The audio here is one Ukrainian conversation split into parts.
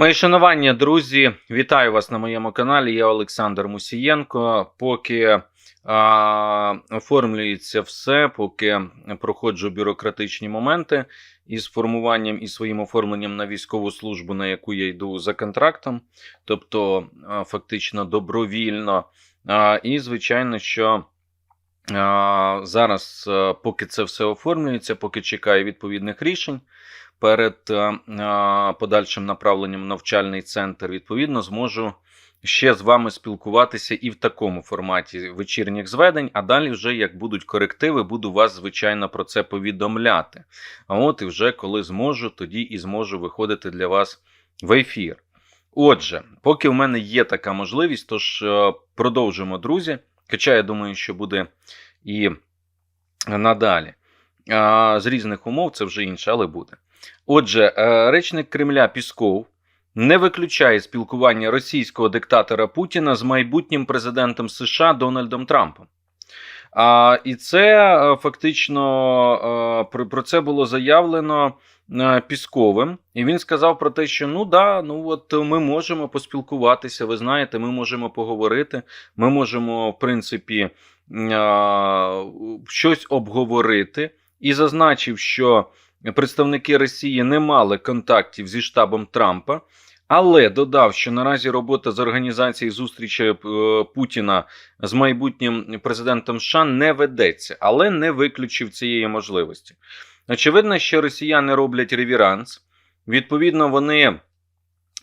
Мої шанування, друзі, вітаю вас на моєму каналі. Я Олександр Мусієнко. Поки а, оформлюється все, поки проходжу бюрократичні моменти із формуванням і своїм оформленням на військову службу, на яку я йду за контрактом, тобто а, фактично добровільно. А, і, звичайно, що зараз, поки це все оформлюється, поки чекаю відповідних рішень перед е, е, подальшим направленням в навчальний центр, відповідно, зможу ще з вами спілкуватися і в такому форматі вечірніх зведень. А далі, вже як будуть корективи, буду вас, звичайно, про це повідомляти. А от і вже коли зможу, тоді і зможу виходити для вас в ефір. Отже, поки в мене є така можливість, тож е, продовжимо, друзі. Хоча я думаю, що буде і надалі. З різних умов це вже інше, але буде. Отже, е, речник Кремля Пісков не виключає спілкування російського диктатора Путіна з майбутнім президентом США Дональдом Трампом. А, І це е, фактично е, про, це було заявлено Пісковим. І він сказав про те, що ну да, ну от ми можемо поспілкуватися. Ви знаєте, ми можемо поговорити, ми можемо, в принципі, щось обговорити. І зазначив, що представники Росії не мали контактів зі штабом Трампа, але додав, що наразі робота з організації зустрічі е, Путіна з майбутнім президентом США не ведеться, але не виключив цієї можливості. Очевидно, що росіяни роблять ревіранс. Відповідно, вони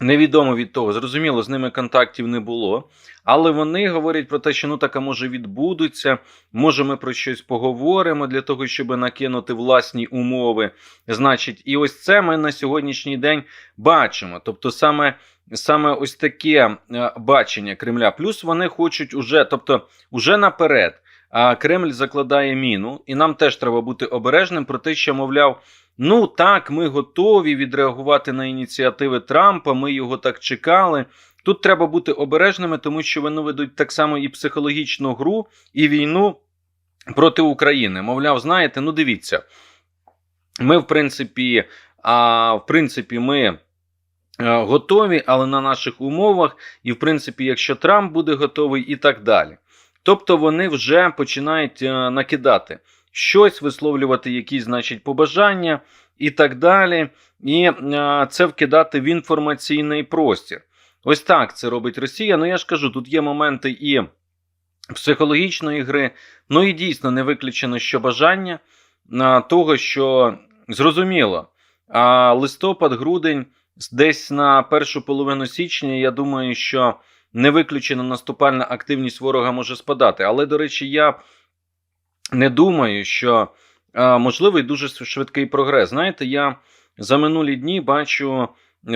невідомо від того, зрозуміло, з ними контактів не було. Але вони говорять про те, що ну така може відбудуться, може ми про щось поговоримо для того, щоб накинути власні умови. Значить, і ось це ми на сьогоднішній день бачимо. Тобто, саме саме ось таке е, бачення Кремля. Плюс вони хочуть уже, тобто, уже наперед. А Кремль закладає міну, і нам теж треба бути обережним про те, що мовляв. Ну так, ми готові відреагувати на ініціативи Трампа. Ми його так чекали. Тут треба бути обережними, тому що вони ведуть так само і психологічну гру, і війну проти України. Мовляв, знаєте, ну дивіться, ми, в принципі, а, в принципі, ми. Готові, але на наших умовах, і в принципі, якщо Трамп буде готовий, і так далі. Тобто вони вже починають накидати щось, висловлювати якісь, значить, побажання і так далі, і це вкидати в інформаційний простір. Ось так це робить Росія. Ну я ж кажу, тут є моменти і психологічної гри, ну і дійсно не виключено, що бажання того, що зрозуміло, а листопад, грудень, десь на першу половину січня, я думаю, що не виключено наступальна активність ворога може спадати. Але, до речі, я не думаю, що можливий дуже швидкий прогрес. Знаєте, я за минулі дні бачу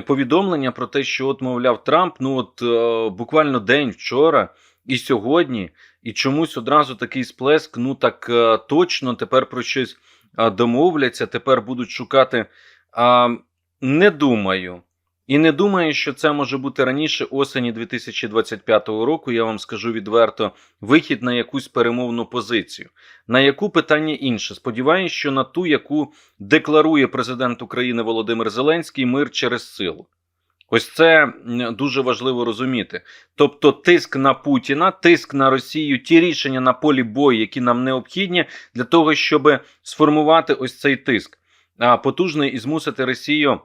повідомлення про те, що, от, мовляв, Трамп, ну от е, буквально день вчора і сьогодні, і чомусь одразу такий сплеск, ну так е, точно тепер про щось е, домовляться, тепер будуть шукати. Е, не думаю. І не думаю, що це може бути раніше осені 2025 року. Я вам скажу відверто вихід на якусь перемовну позицію. На яку питання інше? Сподіваюся, що на ту, яку декларує президент України Володимир Зеленський, мир через силу. Ось це дуже важливо розуміти. Тобто, тиск на Путіна, тиск на Росію, ті рішення на полі бою, які нам необхідні для того, щоб сформувати ось цей тиск а потужний і змусити Росію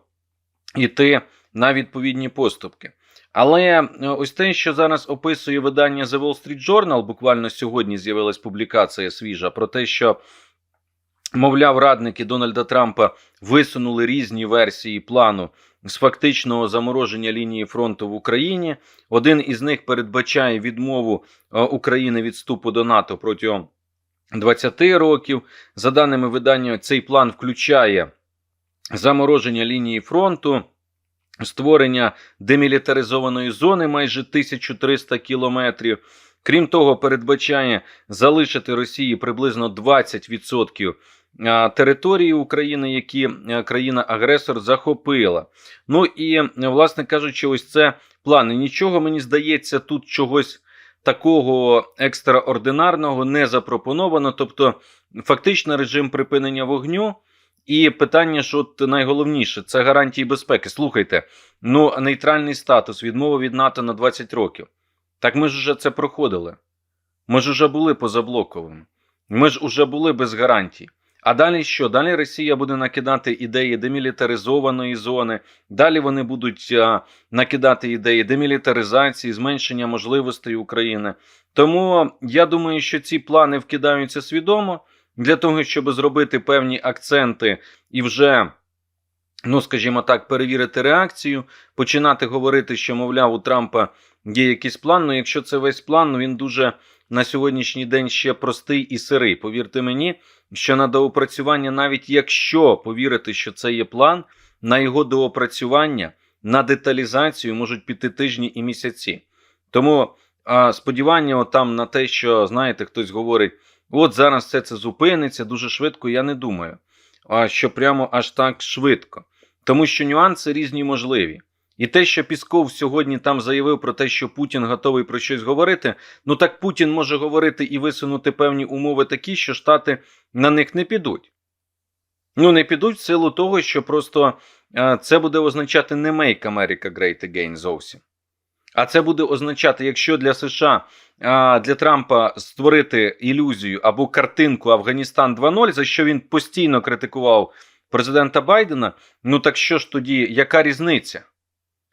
йти на відповідні поступки. Але е, ось те, що зараз описує видання The Wall Street Journal, буквально сьогодні з'явилась публікація свіжа про те, що, мовляв, радники Дональда Трампа висунули різні версії плану з фактичного замороження лінії фронту в Україні. Один із них передбачає відмову е, України від вступу до НАТО протягом 20 років. За даними видання, цей план включає замороження лінії фронту створення демілітаризованої зони майже 1300 кілометрів. Крім того, передбачає залишити Росії приблизно 20% території України, які країна-агресор захопила. Ну і, власне кажучи, ось це плани. Нічого мені здається, тут чогось такого екстраординарного не запропоновано. Тобто, фактично, режим припинення вогню І питання, що от найголовніше, це гарантії безпеки. Слухайте, ну нейтральний статус, відмова від НАТО на 20 років. Так ми ж вже це проходили. Ми ж уже були позаблоковими. Ми ж уже були без гарантій. А далі що? Далі Росія буде накидати ідеї демілітаризованої зони. Далі вони будуть а, накидати ідеї демілітаризації, зменшення можливостей України. Тому я думаю, що ці плани вкидаються свідомо для того, щоб зробити певні акценти і вже. Ну, скажімо так, перевірити реакцію, починати говорити, що, мовляв, у Трампа є якийсь план. Ну, якщо це весь план, ну він дуже на сьогоднішній день ще простий і сирий. Повірте мені, що на доопрацювання, навіть якщо повірити, що це є план, на його доопрацювання, на деталізацію можуть піти тижні і місяці. Тому а, сподівання там на те, що знаєте, хтось говорить, от зараз все це зупиниться дуже швидко. Я не думаю, а що прямо аж так швидко, тому що нюанси різні можливі. І те, що Пісков сьогодні там заявив про те, що Путін готовий про щось говорити, ну так Путін може говорити і висунути певні умови такі, що Штати на них не підуть. Ну, не підуть в силу того, що просто е, це буде означати не Make America Great Again зовсім. А це буде означати, якщо для США, для Трампа створити ілюзію або картинку Афганістан 2.0, за що він постійно критикував президента Байдена, ну так що ж тоді, яка різниця?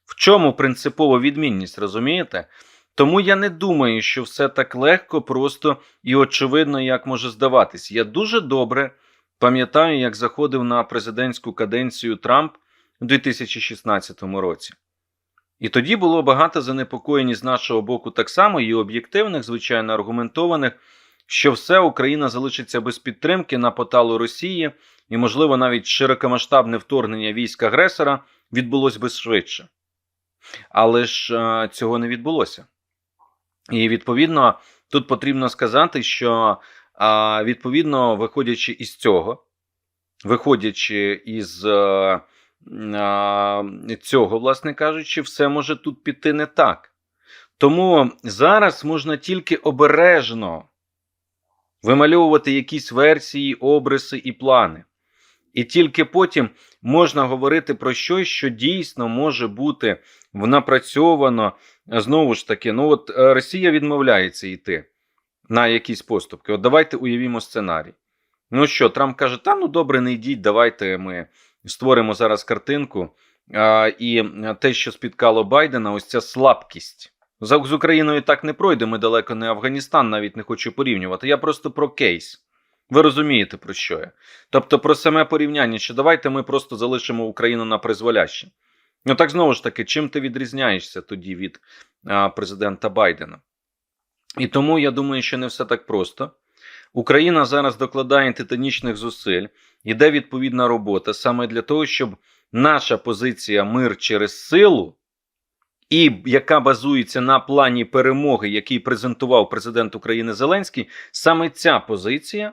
В чому принципова відмінність, розумієте? Тому я не думаю, що все так легко, просто і очевидно, як може здаватись. Я дуже добре пам'ятаю, як заходив на президентську каденцію Трамп у 2016 році. І тоді було багато занепокоєнь з нашого боку так само, і об'єктивних, звичайно, аргументованих, що все Україна залишиться без підтримки на поталу Росії, і, можливо, навіть широкомасштабне вторгнення військ агресора відбулось би швидше. Але ж е, цього не відбулося. І відповідно тут потрібно сказати, що е, відповідно, виходячи із цього, виходячи із е, е, цього, власне кажучи, все може тут піти не так. Тому зараз можна тільки обережно вимальовувати якісь версії, обриси і плани. І тільки потім можна говорити про щось, що дійсно може бути напрацьовано. Знову ж таки, ну от е, Росія відмовляється йти на якісь поступки. От давайте уявімо сценарій. Ну що, Трамп каже: та ну добре, не йдіть, давайте ми створимо зараз картинку. І те, що спіткало Байдена, ось ця слабкість. З Україною так не пройде, ми далеко не Афганістан, навіть не хочу порівнювати. Я просто про кейс. Ви розумієте, про що я? Тобто про саме порівняння, що давайте ми просто залишимо Україну на призволяще. Ну так знову ж таки, чим ти відрізняєшся тоді від президента Байдена? І тому я думаю, що не все так просто. Україна зараз докладає титанічних зусиль, іде відповідна робота саме для того, щоб наша позиція мир через силу, і яка базується на плані перемоги, який презентував президент України Зеленський, саме ця позиція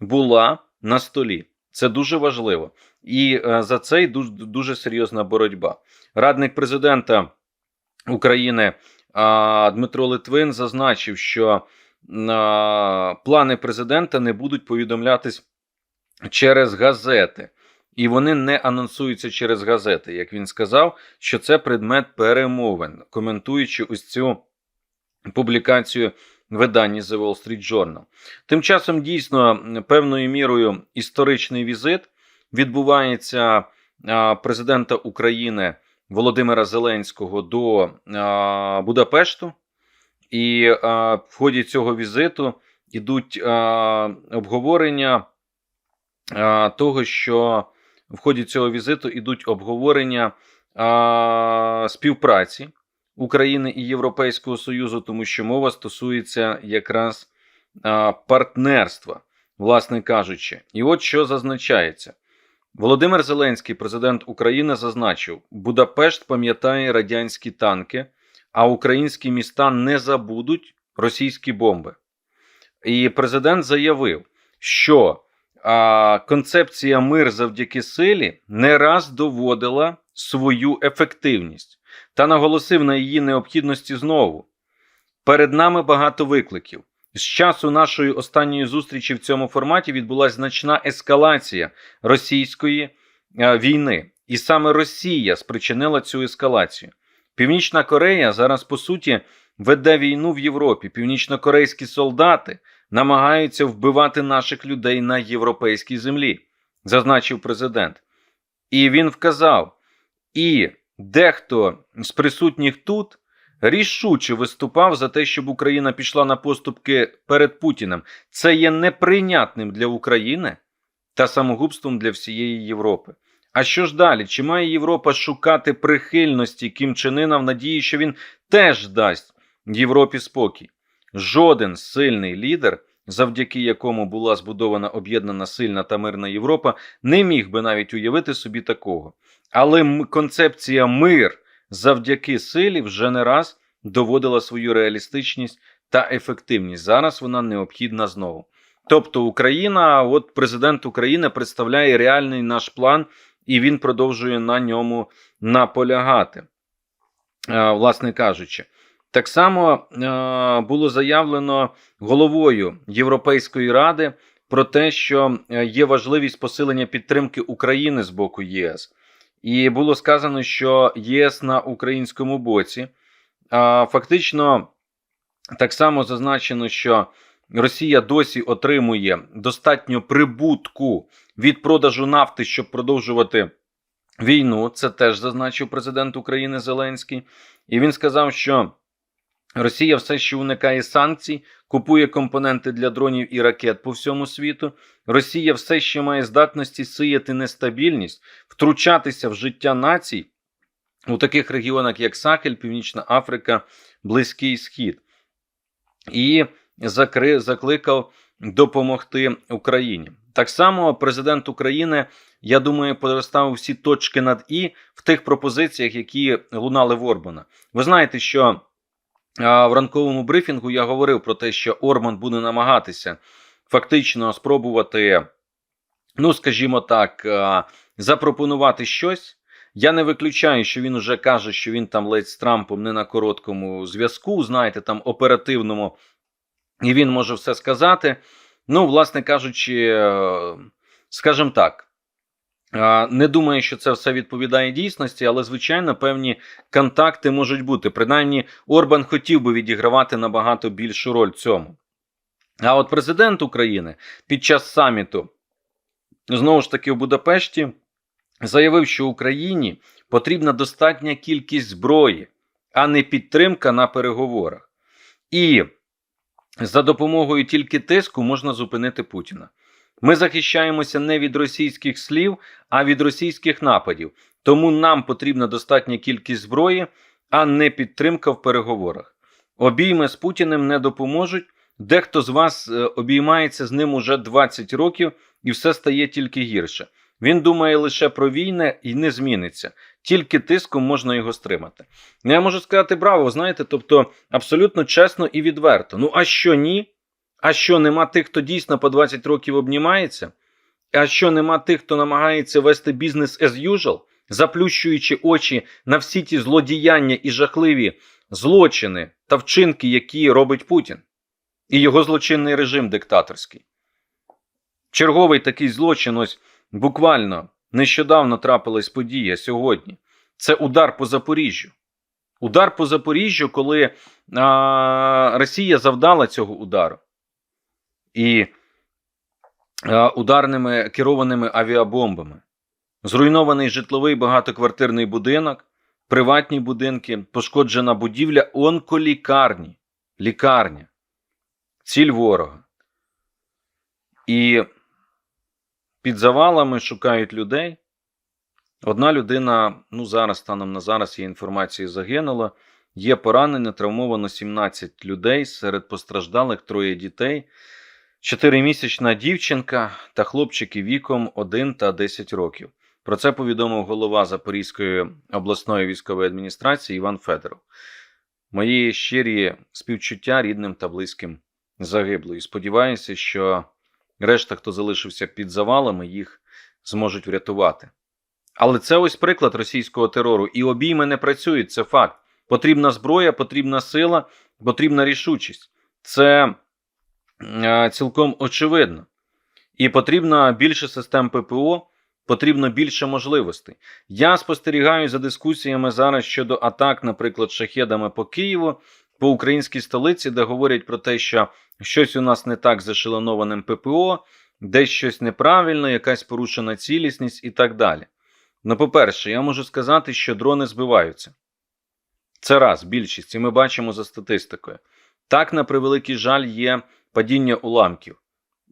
була на столі. Це дуже важливо. І е, за це дуже, дуже серйозна боротьба. Радник президента України Дмитро Литвин зазначив, що плани президента не будуть повідомлятись через газети. І вони не анонсуються через газети, як він сказав, що це предмет перемовин, коментуючи ось цю публікацію виданні The Wall Street Journal. Тим часом дійсно певною мірою історичний візит відбувається президента України Володимира Зеленського до Будапешту, і в ході цього візиту йдуть обговорення того, що в ході цього візиту йдуть обговорення співпраці. України і Європейського Союзу, тому що мова стосується якраз а, партнерства, власне кажучи. І от що зазначається. Володимир Зеленський, президент України, зазначив: Будапешт пам'ятає радянські танки, а українські міста не забудуть російські бомби. І президент заявив, що а, концепція мир завдяки силі не раз доводила свою ефективність та наголосив на її необхідності знову. Перед нами багато викликів, З часу нашої останньої зустрічі в цьому форматі відбулася значна ескалація російської війни, і саме Росія спричинила цю ескалацію. Північна Корея зараз по суті веде війну в Європі. Північнокорейські солдати намагаються вбивати наших людей на європейській землі, зазначив президент. І він вказав: і дехто з присутніх тут рішуче виступав за те, щоб Україна пішла на поступки перед Путіним. Це є неприйнятним для України та самогубством для всієї Європи. А що ж далі? Чи має Європа шукати прихильності Кім Чен Ына в надії, що він теж дасть Європі спокій? Жоден сильний лідер, завдяки якому була збудована об'єднана сильна та мирна Європа, не міг би навіть уявити собі такого. Але концепція мир завдяки силі вже не раз доводила свою реалістичність та ефективність. Зараз вона необхідна знову. Тобто Україна, от президент України представляє реальний наш план, і він продовжує на ньому наполягати, власне кажучи. Так само було заявлено головою Європейської ради про те, що е, є важливість посилення підтримки України з боку ЄС. І було сказано, що ЄС на українському боці. Фактично, так само зазначено, що Росія досі отримує достатньо прибутку від продажу нафти, щоб продовжувати війну. Це теж зазначив президент України Зеленський. І він сказав, що Росія все ще уникає санкцій, купує компоненти для дронів і ракет по всьому світу. Росія все ще має здатності сіяти нестабільність, втручатися в життя націй у таких регіонах, як Сахель, Північна Африка, Близький Схід, і закри, закликав допомогти Україні. Так само президент України, я думаю, переставив всі точки над і в тих пропозиціях, які лунали в Орбана. Ви знаєте, що в ранковому брифінгу я говорив про те, що Орбан буде намагатися фактично спробувати, ну скажімо так, запропонувати щось. Я не виключаю, що він уже каже, що він там ледь з Трампом не на короткому зв'язку, знаєте, там оперативному, і він може все сказати. Ну, власне кажучи, е, скажімо так, е, не думаю, що це все відповідає дійсності, але, звичайно, певні контакти можуть бути. Принаймні, Орбан хотів би відігравати набагато більшу роль в цьому. А от президент України під час саміту, знову ж таки, в Будапешті, заявив, що Україні потрібна достатня кількість зброї, а не підтримка на переговорах. І за допомогою тільки тиску можна зупинити Путіна. Ми захищаємося не від російських слів, а від російських нападів. Тому нам потрібна достатня кількість зброї, а не підтримка в переговорах. Обійми з Путіним не допоможуть. Дехто з вас е, обіймається з ним уже 20 років, і все стає тільки гірше. Він думає лише про війни і не зміниться. Тільки тиском можна його стримати. Ну, Я можу сказати браво, знаєте, тобто абсолютно чесно і відверто. Ну а що ні? А що нема тих, хто дійсно по 20 років обнімається? А що нема тих, хто намагається вести бізнес as usual, заплющуючи очі на всі ті злодіяння і жахливі злочини та вчинки, які робить Путін, і його злочинний режим диктаторський? Черговий такий злочин, ось буквально нещодавно трапилась подія сьогодні. Це удар по Запоріжжю. Удар по Запоріжжю, коли а, Росія завдала цього удару. І а, ударними керованими авіабомбами. Зруйнований житловий багатоквартирний будинок, приватні будинки, пошкоджена будівля онколікарні. Лікарня. Ціль ворога. І під завалами шукають людей. Одна людина, ну зараз станом на зараз є інформація, загинула. Є поранення, травмовано 17 людей, серед постраждалих троє дітей, чотиримісячна дівчинка та хлопчики віком 1 та 10 років. Про це повідомив голова Запорізької обласної військової адміністрації Іван Федоров. Мої щирі співчуття рідним та близьким загиблої. Сподіваюся, що решта, хто залишився під завалами, їх зможуть врятувати. Але це ось приклад російського терору. І обійми не працюють, це факт. Потрібна зброя, потрібна сила, потрібна рішучість. Це е, цілком очевидна. І потрібно більше систем ППО, потрібно більше можливостей. Я спостерігаю за дискусіями зараз щодо атак, наприклад, шахедами по Києву, по українській столиці, де говорять про те, що щось у нас не так з ешелонованим ППО, десь щось неправильно, якась порушена цілісність і так далі. Ну, по-перше, я можу сказати, що дрони збиваються. Це раз, більшість, і ми бачимо за статистикою. Так, на превеликий жаль, є падіння уламків.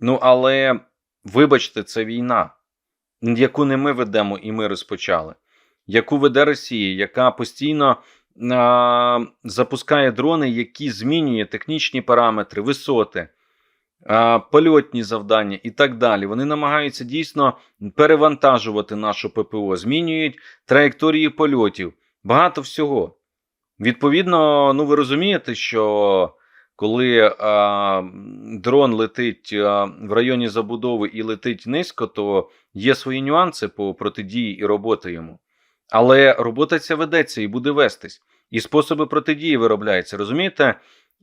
Ну, але вибачте, це війна, яку не ми ведемо і ми розпочали, яку веде Росія, яка постійно запускає дрони, які змінює технічні параметри, висоти, польотні завдання і так далі. Вони намагаються дійсно перевантажувати нашу ППО, змінюють траєкторії польотів, багато всього. Відповідно, ну ви розумієте, що коли а, дрон летить а, в районі забудови і летить низько, то є свої нюанси по протидії і роботи йому. Але робота ця ведеться і буде вестись. І способи протидії виробляються. Розумієте,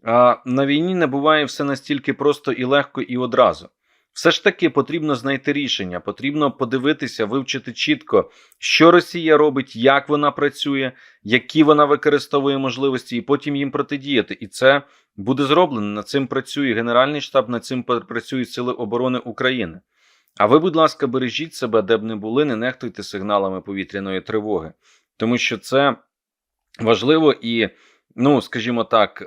а, на війні не буває все настільки просто і легко і одразу. Все ж таки потрібно знайти рішення, потрібно подивитися, вивчити чітко, що Росія робить, як вона працює, які вона використовує можливості, і потім їм протидіяти. І це буде зроблено. Над цим працює Генеральний штаб, над цим працюють Сили оборони України. А ви, будь ласка, бережіть себе, де б не були, не нехтуйте сигналами повітряної тривоги, тому що це важливо і, ну, скажімо так,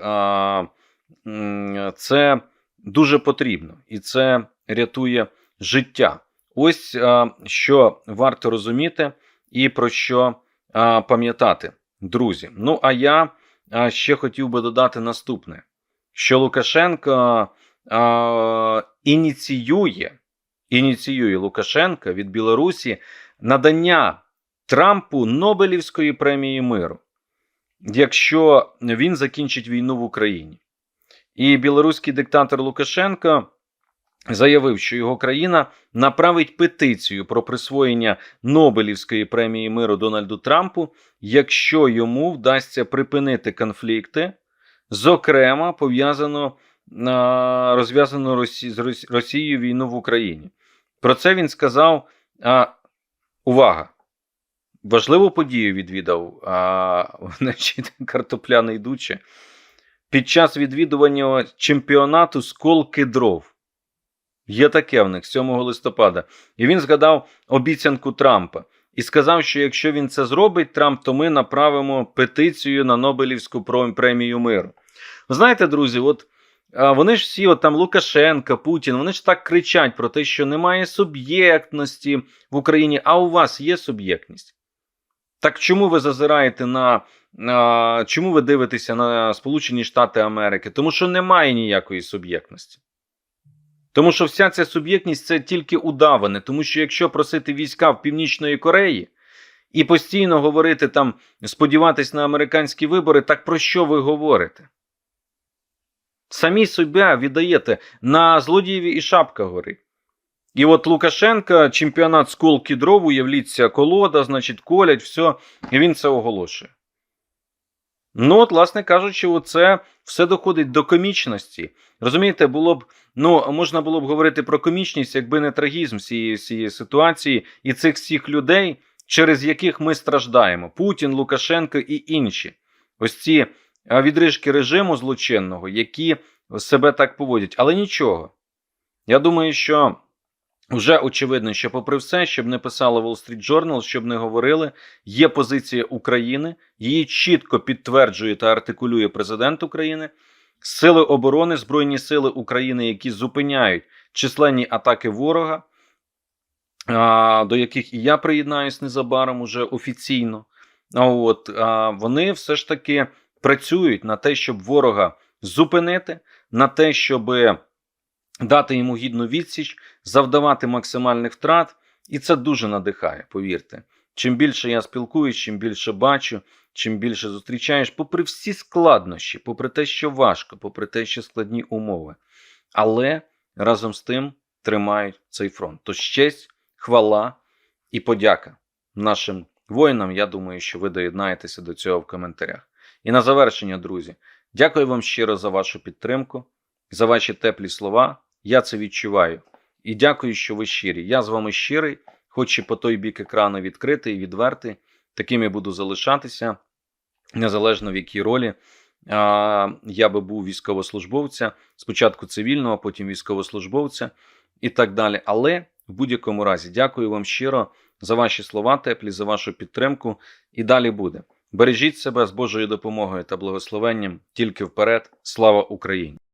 це дуже потрібно і це рятує життя. Ось що варто розуміти і про що пам'ятати, друзі. Ну, а я ще хотів би додати наступне: що Лукашенко ініціює, ініціює Лукашенка від Білорусі надання Трампу Нобелівської премії миру, якщо він закінчить війну в Україні. І білоруський диктатор Лукашенко заявив, що його країна направить петицію про присвоєння Нобелівської премії миру Дональду Трампу, якщо йому вдасться припинити конфлікти, зокрема пов'язано розв'язану з Росі- Росією війну в Україні. Про це він сказав. А, увага! Важливу подію відвідав а, значить, картопляний дуче під час відвідування чемпіонату з колки дров. Є таке в них 7 листопада. І він згадав обіцянку Трампа і сказав, що якщо він це зробить, Трамп, то ми направимо петицію на Нобелівську премію миру. Знаєте, друзі, от вони ж всі, от там Лукашенка, Путін, вони ж так кричать про те, що немає суб'єктності в Україні, а у вас є суб'єктність. Так чому ви зазираєте на, на чому ви дивитеся на Сполучені Штати Америки? Тому що немає ніякої суб'єктності. Тому що вся ця суб'єктність це тільки удаване. Тому що якщо просити війська в Північної Кореї і постійно говорити там, сподіватись на американські вибори, так про що ви говорите? Самі себе віддаєте на злодієві і шапка горить. І от Лукашенка, чемпіонат з колки дров, уявліться, колода, значить, колять, все, і він це оголошує. Ну, от, власне кажучи, оце все доходить до комічності. Розумієте, було б, ну, можна було б говорити про комічність, якби не трагізм цієї, цієї ситуації і цих всіх людей, через яких ми страждаємо: Путін, Лукашенко і інші. Ось ці відрижки режиму злочинного, які себе так поводять. Але нічого. Я думаю, що вже очевидно, що, попри все, щоб не писали Wall Street Journal, щоб не говорили, є позиція України, її чітко підтверджує та артикулює президент України, сили оборони, Збройні сили України, які зупиняють численні атаки ворога, до яких і я приєднаюсь незабаром уже офіційно. От вони все ж таки працюють на те, щоб ворога зупинити, на те, щоб дати йому гідну відсіч, завдавати максимальних втрат, і це дуже надихає, повірте. Чим більше я спілкуюсь, чим більше бачу, чим більше зустрічаєш, попри всі складнощі, попри те, що важко, попри те, що складні умови. Але разом з тим тримають цей фронт. Тож честь, хвала і подяка нашим воїнам. Я думаю, що ви доєднаєтеся до цього в коментарях. І на завершення, друзі, дякую вам щиро за вашу підтримку. за ваші теплі слова. Я це відчуваю. І дякую, що ви щирі. Я з вами щирий, хоч і по той бік екрану відкритий і відвертий. Таким я буду залишатися, незалежно в якій ролі. Я би був військовослужбовця, спочатку цивільного, потім військовослужбовця і так далі. Але в будь-якому разі дякую вам щиро за ваші слова теплі, за вашу підтримку. І далі буде. Бережіть себе з Божою допомогою та благословенням тільки вперед. Слава Україні!